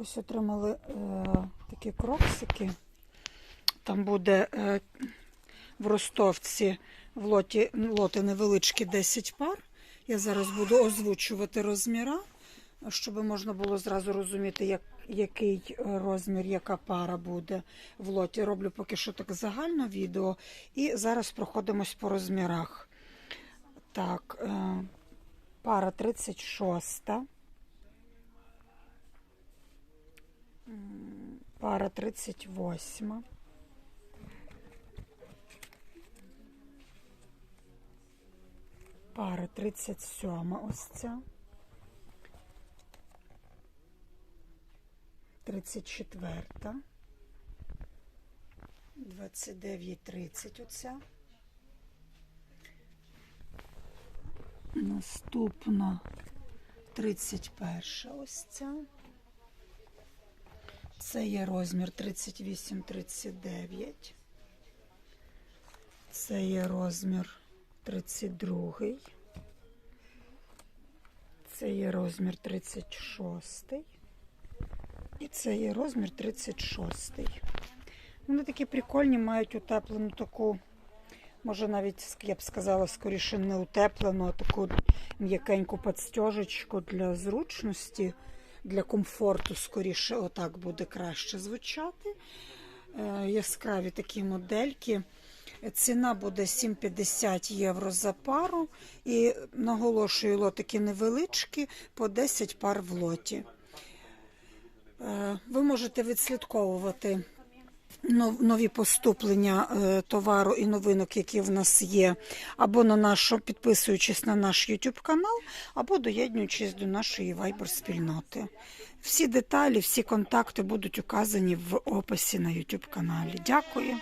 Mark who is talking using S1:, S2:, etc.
S1: Ось отримали е, такі кроксики. Там буде е, в ростовці в лоті, лоти невеличкі 10 пар. Я зараз буду озвучувати розміра, щоб можна було зразу розуміти, як, який розмір, яка пара буде в лоті. Роблю поки що так загально відео. І зараз проходимось по розмірах. Так, е, пара 36. Пара 38. Пара 37 ось ця. 34. 29, 30 оця. Наступна 31 ось ця. Це є розмір 38-39. Це є розмір 32. Це є розмір 36. І це є розмір 36. Вони такі прикольні, мають утеплену таку, може навіть я б сказала, скоріше не утеплену, а таку м'якеньку подстежечку для зручності, для комфорту, скоріше, отак буде краще звучати. Е, яскраві такі модельки. Ціна буде 7,50 євро за пару. І наголошую, лотики невеличкі, по 10 пар в лоті. Е, Ви можете відслідковувати нові поступлення е, товару і новинок, які в нас є, або на нашу, підписуючись на наш YouTube канал, або доєднуючись до нашої Viber спільноти. Всі деталі, всі контакти будуть указані в описі на YouTube каналі. Дякую.